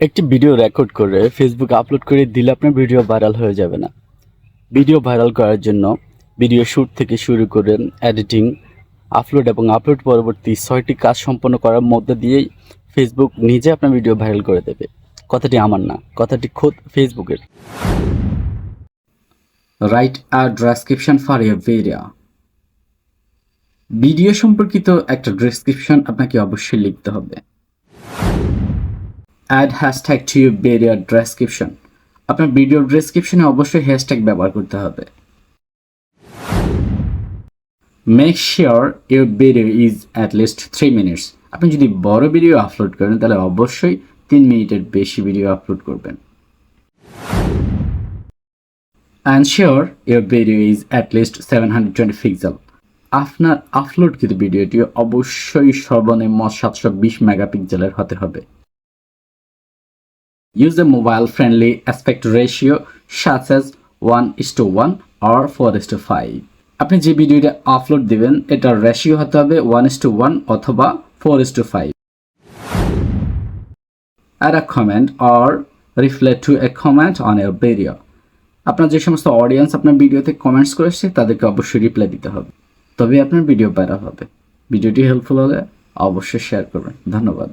একটি video record করে ফেসবুকে আপলোড করে দিলে আপনার ভিডিও ভাইরাল হয়ে যাবে না। ভিডিও ভাইরাল করার জন্য ভিডিও শ্যুট থেকে শুরু করে এডিটিং আপলোড এবং আপলোড পরবর্তী ছয়টি কাজ সম্পন্ন করার মধ্যে দিয়েই ফেসবুক নিজে আপনার ভিডিও ভাইরাল করে দেবে। কথাটি আমার না, কথাটি খোদ ফেসবুকের write a description for a video video সম্পর্কিত একটা ডেসক্রিপশন আপনাকে অবশ্যই লিখতে হবে। Add hashtag to your video description আপনার ভিডিও ডেসক্রিপশনে অবশ্যই হ্যাশট্যাগ ব্যবহার করতে হবে। Make sure your video is at least three minutes আপনি যদি বড় ভিডিও আপলোড করেন, তাহলে অবশ্যই তিন মিনিটের বেশি ভিডিও আপলোড করবেন। And sure your video is at least seven hundred twenty pixel আপনার আপলোডকৃত ভিডিওটি অবশ্যই সর্বনিম্ন সাতশো বিশ মেগাপিক্সেলের হতে হবে। Use a mobile friendly aspect ratio such as 1 is to 1 or 4 is to 5. আপনি যে ভিডিওটা আপলোড দিবেন, এটার রেশিও হতে হবে 1 is to 1 অথবা 4 is to 5. Add a comment or reply to a comment on your video. আপনার যে সমস্ত অডিয়েন্স আপনার ভিডিওতে কমেন্টস করেছে, তাদেরকে অবশ্যই রিপ্লাই দিতে হবে তবে আপনার ভিডিও ভাইরাল হবে ভিডিওটি হেল্পফুল হলে অবশ্যই শেয়ার করবেন ধন্যবাদ